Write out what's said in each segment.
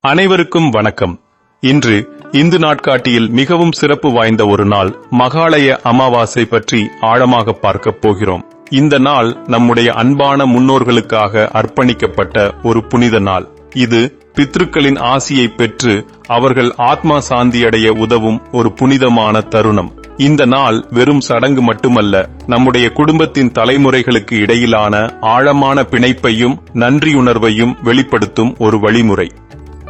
அனைவருக்கும் வணக்கம். இன்று இந்து நாட்காட்டியில் மிகவும் சிறப்பு வாய்ந்த ஒரு நாள் மகாலய அமாவாசை பற்றி ஆழமாக பார்க்கப் போகிறோம். இந்த நாள் நம்முடைய அன்பான முன்னோர்களுக்காக அர்ப்பணிக்கப்பட்ட ஒரு புனித நாள். இது பித்ருக்களின் ஆசியை பெற்று அவர்கள் ஆத்மா சாந்தியடைய உதவும் ஒரு புனிதமான தருணம். இந்த நாள் வெறும் சடங்கு மட்டுமல்ல நம்முடைய குடும்பத்தின் தலைமுறைகளுக்கு இடையிலான ஆழமான பிணைப்பையும் நன்றியுணர்வையும் வெளிப்படுத்தும் ஒரு வழிமுறை.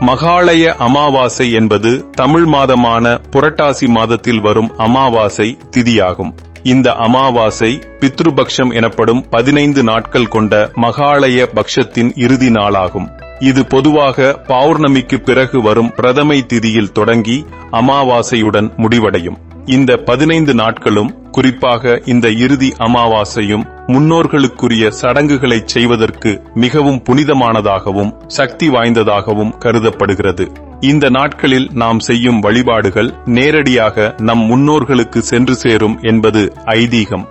மகாலய அமாவாசை என்பது தமிழ் மாதமான புரட்டாசி மாதத்தில் வரும் அமாவாசை திதியாகும். இந்த அமாவாசை பித்ருபக்ஷம் எனப்படும் பதினைந்து நாட்கள் கொண்ட மகாலய பக்ஷத்தின் இறுதி நாளாகும். இது பொதுவாக பௌர்ணமிக்கு பிறகு வரும் பிரதமை திதியில் தொடங்கி அமாவாசையுடன் முடிவடையும். இந்த பதினைந்து நாட்களும் குறிப்பாக இந்த இறுதி அமாவாசையும் முன்னோர்களுக்குரிய சடங்குகளை செய்வதற்கு மிகவும் புனிதமானதாகவும் சக்தி வாய்ந்ததாகவும் கருதப்படுகிறது. இந்த நாட்களில் நாம் செய்யும் வழிபாடுகள் நேரடியாக நம் முன்னோர்களுக்கு சென்று சேரும் என்பது ஐதீகம்.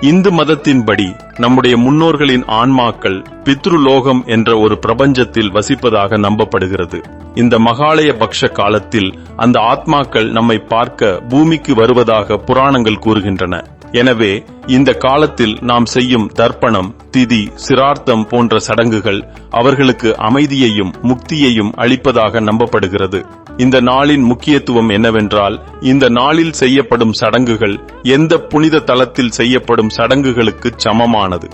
இந்து மதத்தின்படி நம்முடைய முன்னோர்களின் ஆன்மாக்கள் பித்ருலோகம் என்ற ஒரு பிரபஞ்சத்தில் வசிப்பதாக நம்பப்படுகிறது. இந்த மகாலய பக்ஷ காலத்தில் அந்த ஆத்மாக்கள் நம்மை பார்க்க பூமிக்கு வருவதாக புராணங்கள் கூறுகின்றன. எனவே இந்த காலத்தில் நாம் செய்யும் தர்ப்பணம் திதி சிரார்த்தம் போன்ற சடங்குகள் அவர்களுக்கு அமைதியையும் முக்தியையும் அளிப்பதாக நம்பப்படுகிறது. இந்த நாளின் முக்கியத்துவம் என்னவென்றால் இந்த நாளில் செய்யப்படும் சடங்குகள் எந்த புனித தலத்தில் செய்யப்படும் சடங்குகளுக்கு சமமானது.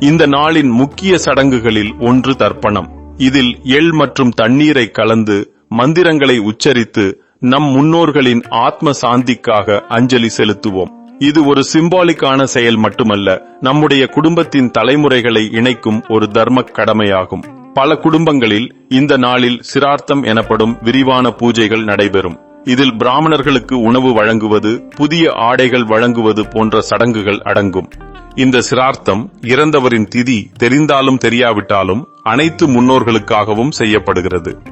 இந்த நாளின் முக்கிய சடங்குகளில் ஒன்று தர்ப்பணம். இதில் எள் மற்றும் தண்ணீரை கலந்து மந்திரங்களை உச்சரித்து நம் முன்னோர்களின் ஆத்ம சாந்திக்காக அஞ்சலி செலுத்துவோம். இது ஒரு சிம்பாலிக்கான செயல் மட்டுமல்ல நம்முடைய குடும்பத்தின் தலைமுறைகளை இணைக்கும் ஒரு தர்ம கடமையாகும். பல குடும்பங்களில் இந்த நாளில் சிரார்த்தம் எனப்படும் விரிவான பூஜைகள் நடைபெறும். இதில் பிராமணர்களுக்கு உணவு வழங்குவது புதிய ஆடைகள் வழங்குவது போன்ற சடங்குகள் அடங்கும். இந்த சிரார்த்தம் இறந்தவரின் திதி தெரிந்தாலும் தெரியாவிட்டாலும் அனைத்து முன்னோர்களுக்காகவும் செய்யப்படுகிறது.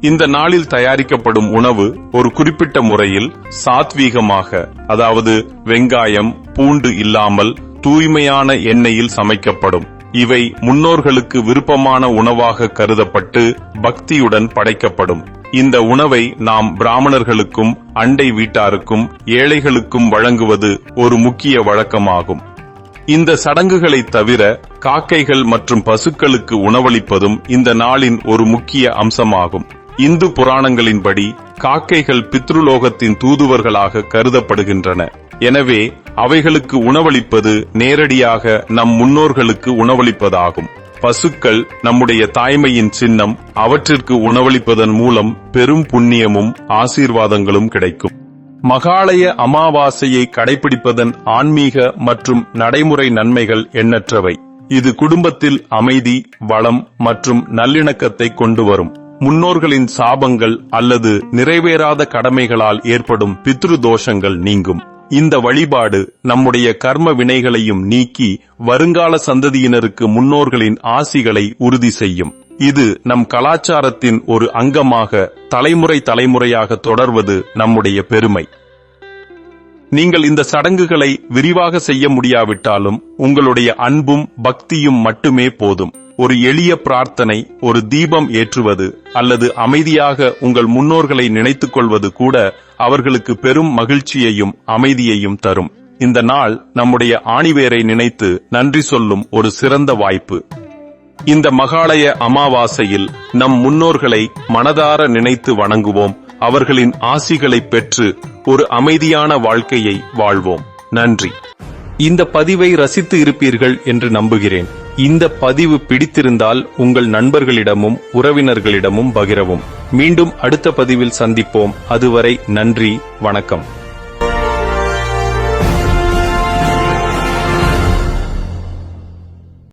இந்த நாளில் தயாரிக்கப்படும் உணவு ஒரு குறிப்பிட்ட முறையில் சாத்வீகமாக அதாவது வெங்காயம் பூண்டு இல்லாமல் தூய்மையான எண்ணெயில் சமைக்கப்படும். இவை முன்னோர்களுக்கு விருப்பமான உணவாக கருதப்பட்டு பக்தியுடன் படைக்கப்படும். இந்த உணவை நாம் பிராமணர்களுக்கும் அண்டை வீட்டாருக்கும் ஏழைகளுக்கும் வழங்குவது ஒரு முக்கிய வழக்கமாகும். இந்த சடங்குகளை தவிர காக்கைகள் மற்றும் பசுக்களுக்கு உணவளிப்பதும் இந்த நாளின் ஒரு முக்கிய அம்சமாகும். இந்து புராணங்களின்படி காக்கைகள் பித்ருலோகத்தின் தூதுவர்களாக கருதப்படுகின்றன. எனவே அவைகளுக்கு உணவளிப்பது நேரடியாக நம் முன்னோர்களுக்கு உணவளிப்பதாகும். பசுக்கள் நம்முடைய தாய்மையின் சின்னம் அவற்றிற்கு உணவளிப்பதன் மூலம் பெரும் புண்ணியமும் ஆசீர்வாதங்களும் கிடைக்கும். மகாலய அமாவாசையை கடைபிடிப்பதன் ஆன்மீக மற்றும் நடைமுறை நன்மைகள் எண்ணற்றவை. இது குடும்பத்தில் அமைதி வளம் மற்றும் நல்லிணக்கத்தை கொண்டு வரும் முன்னோர்களின் சாபங்கள் அல்லது நிறைவேறாத கடமைகளால் ஏற்படும் பித்ரு தோஷங்கள் நீங்கும். இந்த வழிபாடு நம்முடைய கர்ம வினைகளையும் நீக்கி வருங்கால சந்ததியினருக்கு முன்னோர்களின் ஆசிகளை உறுதி செய்யும். இது நம் கலாச்சாரத்தின் ஒரு அங்கமாக தலைமுறை தலைமுறையாக தொடர்வது நம்முடைய பெருமை. நீங்கள் இந்த சடங்குகளை விரிவாக செய்ய முடியாவிட்டாலும் உங்களுடைய அன்பும் பக்தியும் மட்டுமே போதும். ஒரு எளிய பிரார்த்தனை ஒரு தீபம் ஏற்றுவது அல்லது அமைதியாக உங்கள் முன்னோர்களை நினைத்துக் கொள்வது கூட அவர்களுக்கு பெரும் மகிழ்ச்சியையும் அமைதியையும் தரும். இந்த நாள் நம்முடைய ஆணிவேரை நினைத்து நன்றி சொல்லும் ஒரு சிறந்த வாய்ப்பு. இந்த மகாலய அமாவாசையில் நம் முன்னோர்களை மனதார நினைத்து வணங்குவோம். அவர்களின் ஆசிகளை பெற்று ஒரு அமைதியான வாழ்க்கையை வாழ்வோம். நன்றி. இந்த பதிவை ரசித்து இருப்பீர்கள் என்று நம்புகிறேன். இந்த பதிவு பிடித்திருந்தால் உங்கள் நண்பர்களிடமும் உறவினர்களிடமும் பகிரவும். மீண்டும் அடுத்த பதிவில் சந்திப்போம். அதுவரை நன்றி வணக்கம்.